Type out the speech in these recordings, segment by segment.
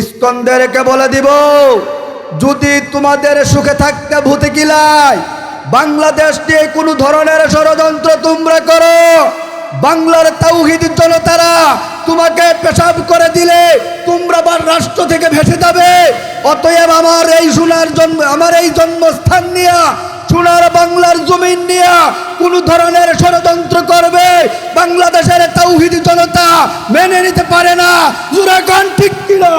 ইস্কন্দেরকে বলে দিব, যদি তোমাদের সুখে থাকতে ভূতে কিলাই বাংলাদেশ নিয়ে কোনো ধরনের ষড়যন্ত্র তোমরা করো। বাংলার তাওহিদ জনতারা তোমাকে পেশাব করে দিলে তোমরা আবার রাষ্ট্র থেকে ভেসে যাবে। অতএব আমার এই সোনার জন্ম, আমার এই জন্মস্থান নিয়ে সোনার বাংলার জমিন নিয়ে কোন ধরনের ষড়যন্ত্র করবে? বাংলাদেশের তাওহিদ জনতা মেনে নিতে পারে না। জুরাকান ঠিক কিনা?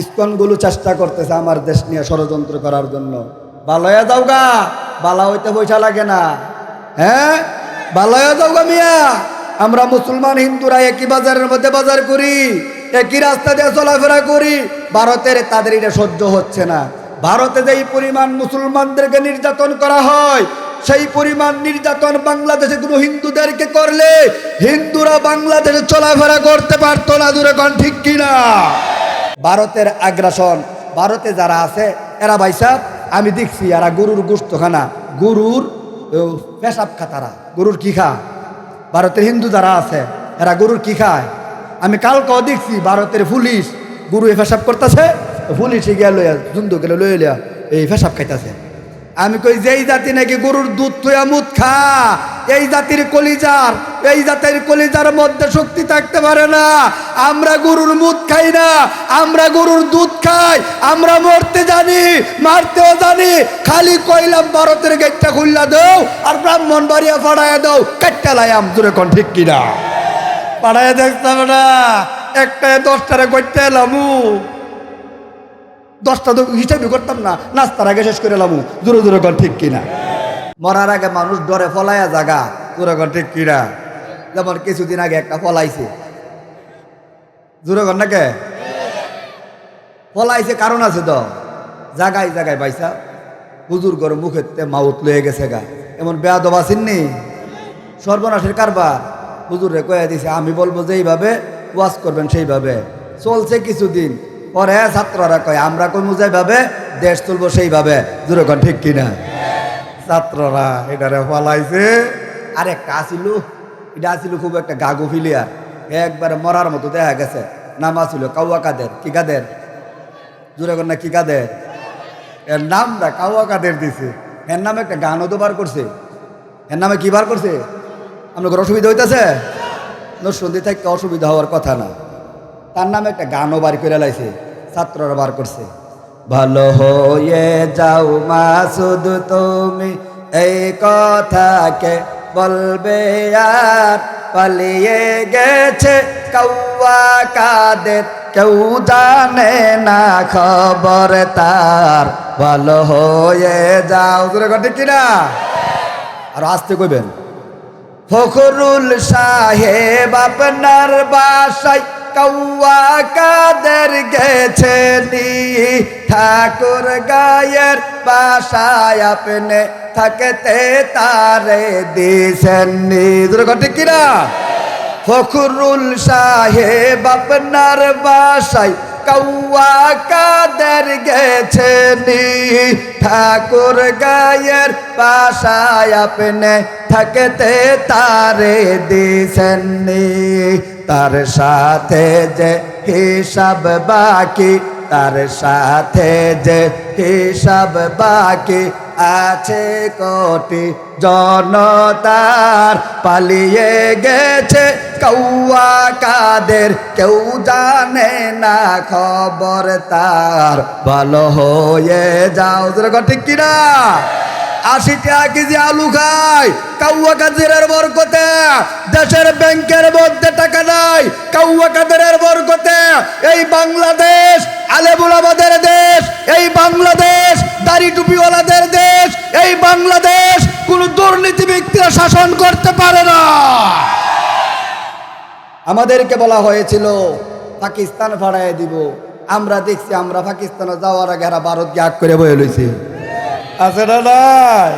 ইস্কনগুলো চেষ্টা করতেছে আমার দেশ নিয়ে ষড়যন্ত্র করার জন্য। বালয়া যাও গা বালা হইতে পয়সা লাগে না। হ্যাঁ? বালয়া যাও গা মিয়া, আমরা মুসলমান হিন্দুরা একই বাজারের মধ্যে বাজার করি, একই রাস্তা দিয়ে চলাফেরা করি, ভারতের তাদের এটা সহ্য হচ্ছে না। ভারতে যেই পরিমাণ মুসলমানদেরকে নির্যাতন করা হয়, সেই পরিমাণ নির্যাতন বাংলাদেশে কোনো হিন্দুদেরকে করলে হিন্দুরা বাংলাদেশে চলাফেরা করতে পারতো না, দূরে কন ঠিক কিনা? ভারতের আগ্রাসন, ভারতে যারা আছে, এরা ভাইসাব আমি দেখছি এরা গরুর গোস্তখানা গরুর পেশাব খাতারা গরুর কি খা? ভারতের হিন্দু যারা আছে, এরা গরুর কি খায়? আমি কালকেও দেখছি ভারতের পুলিশ গরু এ পেশাব করতেছে পুলিশে গিয়া লইয়া, জুন্দু গেলে লইয়া লইয়া এই পেশাব খাইতেছে। আমি কই, যেই জাতি নাকি গরুর দুধ থইয়া মুদ খা, এই জাতির কলিজার, এই জাতির কলিজার মধ্যে শক্তি থাকতে পারে না। আমরা গরুর মুদ খাই না, আমরা গরুর দুধ খাই, আমরা মরতে জানি, মারতেও জানি, খালি কইলাম ভারতের গেটটা খুললা দাও আর ব্রাহ্মণ বাড়িয়া ফাড়াইয়া দাও, কাটটা লাইয়াম দূরে কোন ঠিক কিনা? পাড়ায় দেখতাম না একটা দশটারে করতে এলামু দশটা হিসাবই করতাম না, নাস্তার আগে শেষ করে এলামু দূরে দূরে কর ঠিক কিনা। মরার আগে মানুষ ডরে ফলাইয়া জাগা, দূরে কর ঠিক কিনা। যেমন কিছুদিন আগে একটা ফলাইছে। দূরে কর নাকে? ফলাইছে, কারণ আছে তো। জাগায় জাগায় পাইসা হুজুর মুখেতে মাউত লয়ে গেছে গা। এমন বেয়া দবা চিননি সর্বনাশের কারবার। হুজুরে কয়ে দিছে, আমি বলব যে এইভাবে ওয়াজ করবেন সেইভাবে। চলছে কিছুদিন পরে ছাত্ররা কয়, আমরা কই যেভাবে, দেশ তুলবো সেইভাবে। যেরকম ঠিক কিনা? ছাত্ররা এটারে ফলাইছে। আর একটা আসিল, এটা আসিল খুব একটা গাগু ফিলিয়ার একবারে মরার মতো দেখা গেছে। নাম আসিল কাউয়া কাদের কি কাদের জোরে কর না কি কাদের এর নামটা কাউয়া কাদের দিছে। এর নামে একটা গানও তো বার করছে। এর নামে কি বার করছে? আপনাদের অসুবিধা হইতেছে? নসন্দি থাকতে অসুবিধা হওয়ার কথা না। তার নামে একটা গানও বার করে লাইছে ছাত্ররা বার করছে। ভালো হয়ে যাও মা শুধু তুমি এই কথাকে বলবে আর পালিয়ে গেছে কৌয়া কাদের কেউ জানে না খবর তার। ভালো হয়ে যাও। দূরে ঘটে কিনা আর আসতে কইবেন ফখরুল সাহেব আপনার বাসায় কৌয়া কাদের গেছে নি ঠাকুর গায়ের বাসায় আপনি থাকতে তারে দিছেন দুর্ঘটে কিনা ফখরুল সাহেব আপনার বাসায় কৌয়া কাদের গেছে নি ঠাকুর গায়ের বাসায় আপনি থাকতে তারে দিছেন তার সাথে যে হিসাব বাকি, তার সাথে যে হিসাব বাকি আছে কোটি জনতার পালিয়ে গেছে কৌয়া কাদের, কেউ জানে না খবর তার। ভালো হয়ে যাও। ঠিক কিনা? আশি টাকা কেজি আলু খায়, কাউয়া কাদের বরকতে। দেশের ব্যাংকের মধ্যে টাকা নাই, কাউয়া কাদের বরকতে। এই বাংলাদেশ, আলেবুল আমাদের দেশ, এই বাংলাদেশ, দাড়ি টুপিওয়ালাদের দেশ, এই বাংলাদেশ, কোন দুর্নীতি ব্যক্তিরা শাসন করতে পারে না। আমাদেরকে বলা হয়েছিল, পাকিস্তান ভাড়ায় দিব। আমরা দেখছি, আমরা পাকিস্তানে যাওয়ার আগে এরা ভারতকে আগ করে বয়ে লইছি। আছে না নাই?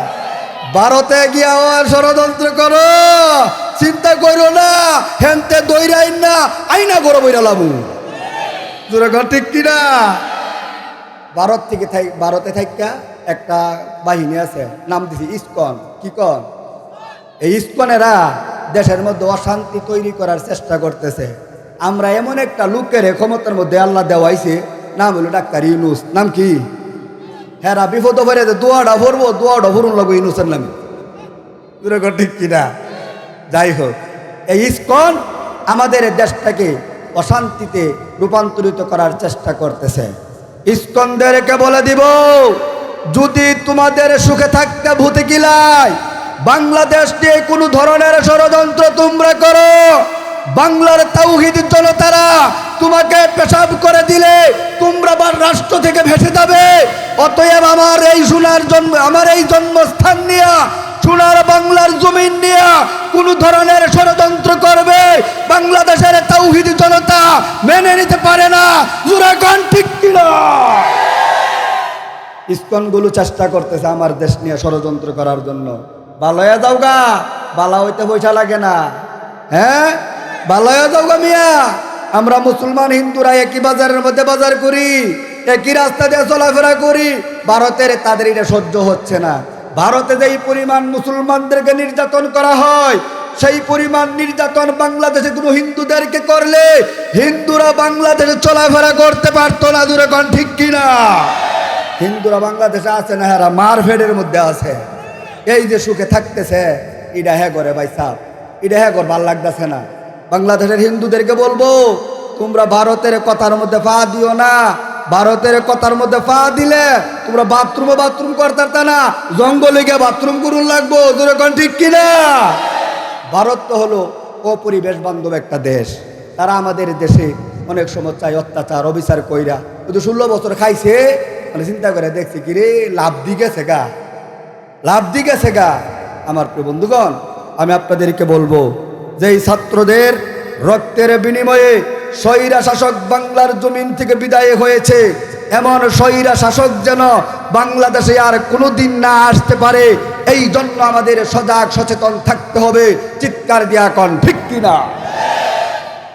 ভারতে গিয়া ষড়যন্ত্র করো। চিন্তা করো না, হেনতে দৈরাইন না, আইনা করো বইরা লাবু ঠিক কিনা? ভারত থেকে ভারতে থাইকা একটা বাহিনী আছে, নাম দিছি ইস্কন। কি কন? এই ইস্কনেরা দেশের মধ্যে অশান্তি তৈরি করার চেষ্টা করতেছে। আমরা এমন একটা লোকের ক্ষমতার মধ্যে আল্লাহ দেওয়াইছে, নাম হলো ডাক্তার ইউনুস। নাম কি? হ্যাঁ বিপদ ভরে দোয়াটা ভরবো, দোয়াটা ভরুন লাগবো দুরকম ঠিক কিনা? যাই হোক, এই ইস্কন আমাদের দেশটাকে অশান্তিতে রূপান্তরিত করার চেষ্টা করতেছে। ইস্কনদেরকে বলে দিব, যদি তোমাদের সুখে থাকতে ভূতে গিলাই বাংলাদেশ নিয়ে কোনো ধরনের ষড়যন্ত্র তোমরা করো। বাংলার তাওহিদ জনতারা তোমাকে পেশাব করে দিলে তোমরা আবার রাষ্ট্র থেকে ভেসে যাবে। অতএব আমার এই সোনার জন্ম, আমার এই জন্মস্থান নিয়ে, সোনার বাংলার জমিন নিয়ে কোন ধরনের ষড়যন্ত্র করবে, বাংলাদেশের তাওহিদ জনতা মেনে নিতে পারে না। জুরাগান ঠিক কিনা? ইস্কনগুলো চেষ্টা করতেছে আমার দেশ নিয়ে ষড়যন্ত্র করার জন্য। বালয়া যাওগা বালা হইতে পয়সা লাগে না। হ্যাঁ? বালয়া যাওগা মিয়া। আমরা মুসলমান হিন্দুরা একই বাজারের মধ্যে বাজার করি, একই রাস্তা দিয়ে চলাফেরা করি, ভারতের তাদের এটা সহ্য হচ্ছে না। ভারতে যেই পরিমাণ মুসলমানদেরকে নির্যাতন করা হয়, সেই পরিমাণ নির্যাতন বাংলাদেশে কোনো হিন্দুদেরকে করলে হিন্দুরা বাংলাদেশে চলাফেরা করতে পারতো না, দূরে কন ঠিক কিনা? হিন্দুরা বাংলাদেশে আছে না হ্যাঁ মার ফেডের মধ্যে আছে। এই যে সুখে থাকতেছে ইডা হ্যাঁ করে ভাই সাহ ইডা হ্যাঁ কর, ভালো লাগতেছে না। বাংলাদেশের হিন্দুদেরকে বলব, তোমরা ভারতের কথার মধ্যে পা দিও না। ভারতের কথার মধ্যে পা দিলে তোমরা বাথরুমে বাথরুম করতে না, জঙ্গলে গিয়ে বাথরুম করুন লাগবো। যেরকম ঠিক কিনা? ভারত তো হলো অপরিবেশ বান্ধব একটা দেশ। তারা আমাদের দেশে অনেক সময় চাই অত্যাচার, অবিচার কইরা। কিন্তু ষোলো বছর খাইছে মানে চিন্তা করে দেখছি কি রে লাভ দি গেছে গা? লাভ দি গেছে গা? আমার প্রিয় বন্ধুগণ, আমি আপনাদেরকে বলব যে এই ছাত্রদের রক্তের বিনিময়ে স্বৈরা শাসক বাংলার জমিন থেকে বিদায় হয়েছে, এমন স্বৈরা শাসক যেন বাংলাদেশে আর কোনোদিন না আসতে পারে, এই জন্য আমাদের সজাগ সচেতন থাকতে হবে। চিৎকার দিয়া কন, ঠিক কিনা?